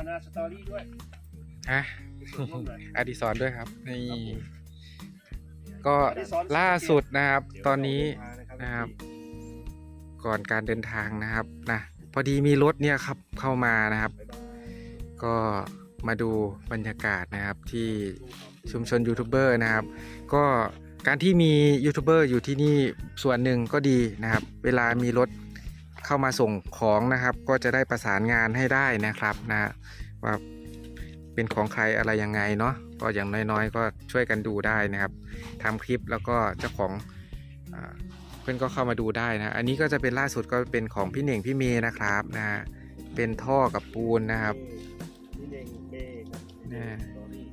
านาสตอรี่ด้วยฮะมีส่วนร่วมหน่อยอดิสรด้วยครับนี่ครับผมก็อดิศรล่าสุดนะครับเดี๋ยวตอนนี้เราเดิทางนะครับ ก่อนการเดินทางนะครับนะพอดีมีรถเนี่ยครับเข้ามานะครับ ก็มาดูบรรยากาศนะครับที่ชุมชนยูทูบเบอร์นะครับ ก็การที่มียูทูบเบอร์อยู่ที่นี่ส่วนหนึ่งก็ดีนะครับ เวลามีรถ เข้ามาส่งของนะครับ ก็จะได้ประสานงานให้ได้นะครับนะว่าเป็นของใครอะไรยังไงเนาะก็อย่างน้อยๆ ก็ช่วยกันดูได้นะครับทำคลิปแล้วก็เจ้าของอาเพื่อนก็เข้ามาดูได้นะอันนี้ก็จะเป็นล่าสุดก็เป็นของพี่เหน่งพี่เมย์นะครับนะฮะเป็นท่อกับปูนนะครับนี่เองเมย์ครับแน่สตอรี่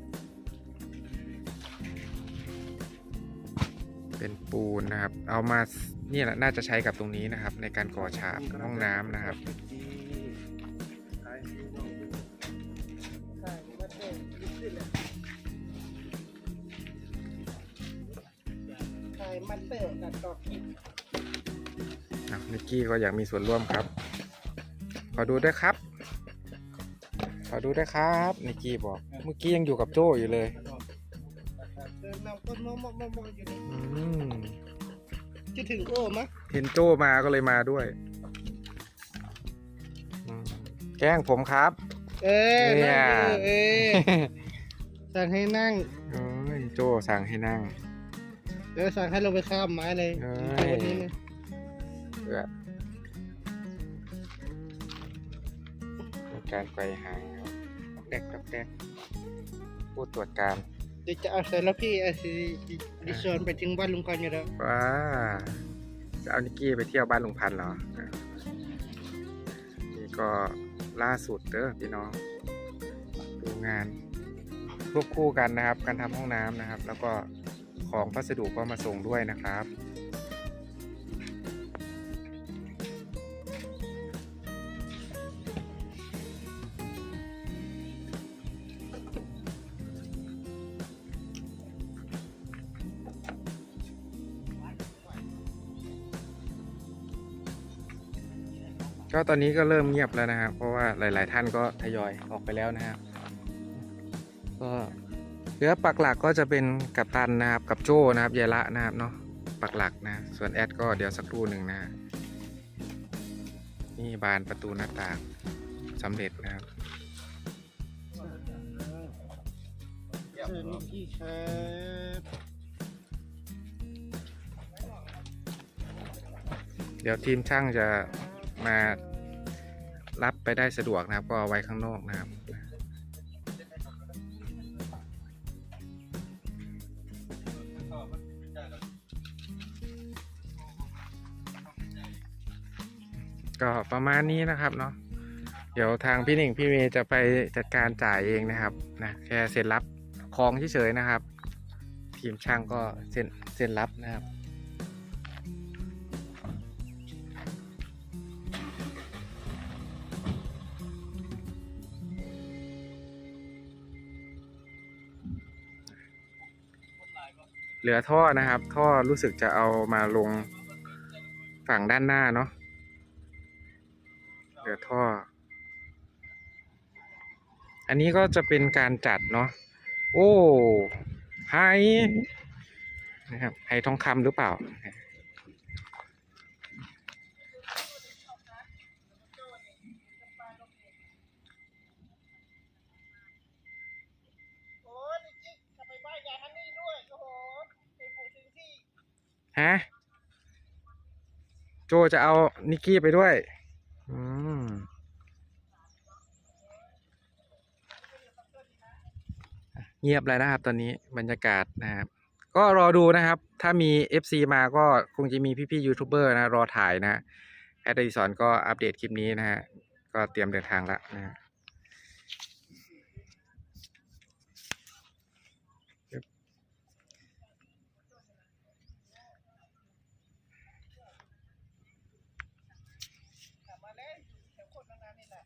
เป็นปูนนะครับ เอามาเนี่แหละน่าจะใช้กับตรงนี้นะครับ ในการก่อฉาบห้องน้ำนะครับให้น้องดูใช่มันเองดีขึ้นเลยใช่มันเตอร์ตัดต่อคลิปนนิกกี้ก็อยากมีส่วนร่วมครับ ขอดูด้วยครับ ขอดูด้วยครับนิกกี้บอกเมื่อกี้ยังอยู่กับโจอยู่เลยเดินนำต้นมะม่วงมะม่วงอยู่นี่ อืมจะถึงโอ้มะเห็นโจ้มาก็เลยมาด้วยอืมแกล้งผมครับ เออเนี่นั่ยงเออเออสั่งให้นั่งโอ้ยโจ้สั่งให้นั่ง เออสั่งให้ลงไปข้ามไม้เลยเอ้ยในวันนี้เนี่ยเพื่อการไกวหางครับแดกกับแดกผู้ตรวจการเดี๋ยวจะเอาใส่แล้วพี่ไอ้สิดิชอนไปถึงบ้านลุงกันอยู่แล้วว้าจะเอานิกกี้ไปเที่ยวบ้านลุงพันธุ์เหรออะนี่ก็ล่าสุดเด้อพี่น้อง ดูงานควบคู่กันนะครับ การทำห้องน้ำนะครับ แล้วก็ของพัสดุก็มาส่งด้วยนะครับ ก็ตอนนี้ก็เริ่มเงียบแล้วนะครับ เพราะว่าหลาย ๆ ท่านก็ทยอยออกไปแล้วนะครับก็เหลือปักหลักก็จะเป็นกัปตันนะครับ กับโจ้นะครับยายละนะครับเนาะปักหลักนะ ส่วนแอดก็เดี๋ยวสักครู่หนึ่งนะนี่บานประตูหน้าต่างสำเร็จนะครับเออนิกกี้ครับเดี๋ยวทีมช่างจะ มารับไปได้สะดวกนะครับ ก็เอาไว้ข้างนอกนะครับ ก็ประมาณนี้นะครับเนาะเดี๋ยวทางพี่หนึ่งพี่เมย์จะไปจัดการจ่ายเองนะครับนะแค่เซ็นรับของเฉยๆนะครับ ทีมช่างก็เซ็นเซ็นรับนะครับ ลือท่อนะครับ ท่อรู้สึกจะเอามาลงฝั่งด้านหน้าเนาะเหลือท่อ อันนี้ก็จะเป็นการจัดเนาะโอ้ไฮนะครับไฮทองคำหรือเปล่า โอ้นิกกี้จะไปบ้านยายฮันนี่ด้วยโอ้โหไปปลูกถึงที่ ฮะ โจจะเอานิกกี้ไปด้วย อืมเงียบแล้วนะครับตอนนี้บรรยากาศนะครับ ก็รอดูนะครับ ถ้ามี FC มาก็คงจะมีพี่ๆยูทูบเบอร์นะ รอถ่ายนะแอดดิสอนก็อัปเดตคลิปนี้นะฮะ ก็เตรียมเดินทางแล้วนะฮะ กลับมาแล้วเดี๋ยวคนนานๆนี่แหละ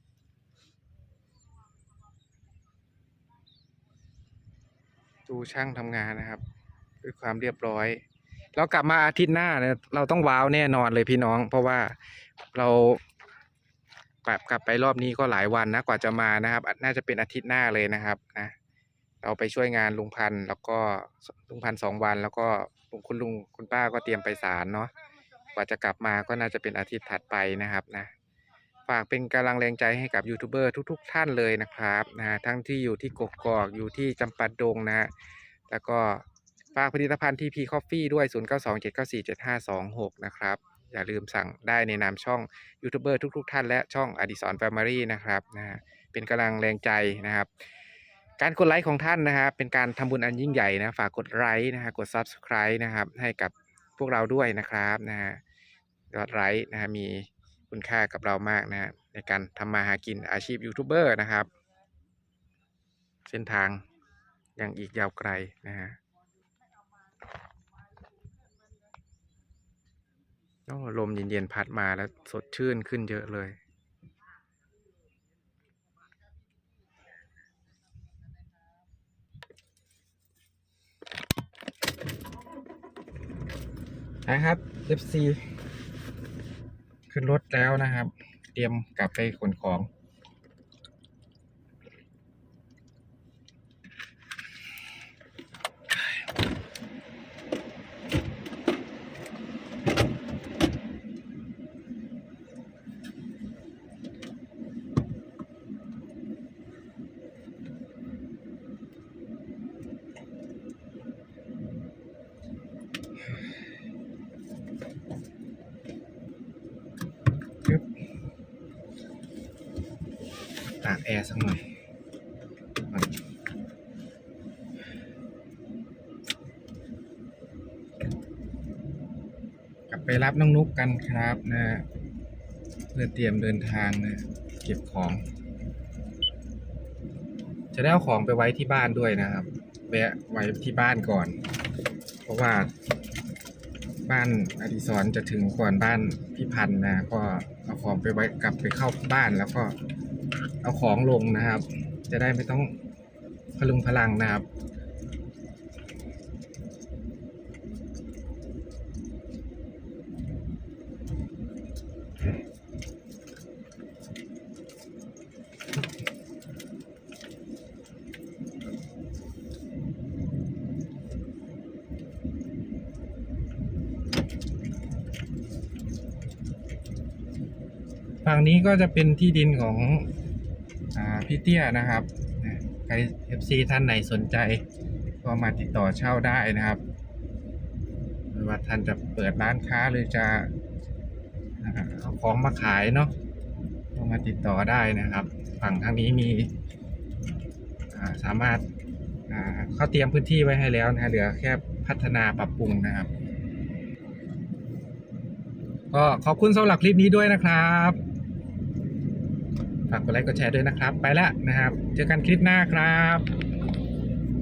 ดูช่างทำงานนะครับ ด้วยความเรียบร้อยเรากลับมาอาทิตย์หน้าเนี่ยเราต้องว้าวแน่นอนเลยพี่น้อง เพราะว่าเราแบบกลับไปรอบนี้ก็หลายวันนะกว่าจะมานะครับ น่าจะเป็นอาทิตย์หน้าเลยนะครับนะเราไปช่วยงานลุงพันธ์แล้วก็ลุงพันธ์สองวัน แล้วก็คุณลุงคุณป้าก็เตรียมไปศาลเนาะกว่าจะกลับมาก็น่าจะเป็นอาทิตย์ถัดไปนะครับนะ ฝากเป็นกำลังแรงใจให้กับยูทูบเบอร์ทุก ๆ ท่านเลยนะครับนะฮะทั้งที่อยู่ที่กกอกอยู่ที่จำปาดงนะฮะแล้วก็ฝากผลิตภัณฑ์ทีพีคอฟฟี่ด้วย 0927947526 นะครับ อย่าลืมสั่งได้ในนามช่องยูทูบเบอร์ทุก ๆ ท่านและช่องอดิสรแฟมิลี่นะครับนะฮะเป็นกำลังแรงใจนะครับ การกดไลค์ของท่านนะครับเป็นการทำบุญอันยิ่งใหญ่นะฝากกดไลค์นะฮะกด Subscribe นะครับให้กับพวกเราด้วยนะครับนะฮะยอดไลค์นะฮะมี คุณค่ากับเรามากนะฮะในการทำมาหากินอาชีพยูทูบเบอร์นะครับ เส้นทางยังอีกยาวไกลนะฮะโอ้ลมเย็นๆพัดมาแล้วสดชื่นขึ้นเยอะเลยนะครับ FC ขึ้นรถแล้วนะครับ เตรียมกลับไปขนของากแอร์สักหน่อยกลับไปรับน้องนุกกันครับนะฮะเพื่อเตรียมเดินทางนะเก็บของ จะได้เอาของไปไว้ที่บ้านด้วยนะครับแวะไว้ที่บ้านก่อน เพราะว่าบ้านอดิศรจะถึงก่อนบ้านพี่พันธ์นะก็เอาของไปไว้กลับไปเข้าบ้านแล้วก็ เอาของลงนะครับ จะได้ไม่ต้องพลุงพลังนะครับฝั่งนี้ก็จะเป็นที่ดินของ พี่เตี้ยนะครับใคร FC ท่านไหนสนใจ ก็มาติดต่อเช่าได้นะครับไม่ว่าท่านจะเปิดร้านค้าหรือจะเอาของมาขายเนาะก็มาติดต่อได้นะครับ ฝั่งทางนี้มีาสามารถเขาเตรียมพื้นที่ไว้ให้แล้วนะเหลือแค่พัฒนาปรับปรุงนะครับ ก็ขอบคุณสำหรับคลิปนี้ด้วยนะครับ ฝากกดไลค์กดแชร์ด้วยนะครับ ไปแล้วนะครับ เจอกันคลิปหน้าครับ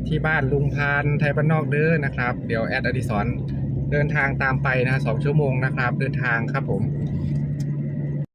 ที่บ้านลุงพานไทยบ้านนอกเด้อนะครับ เดี๋ยวแอดอดิสรเดินทางตามไปนะสองชั่วโมงนะครับ เดินทางครับผม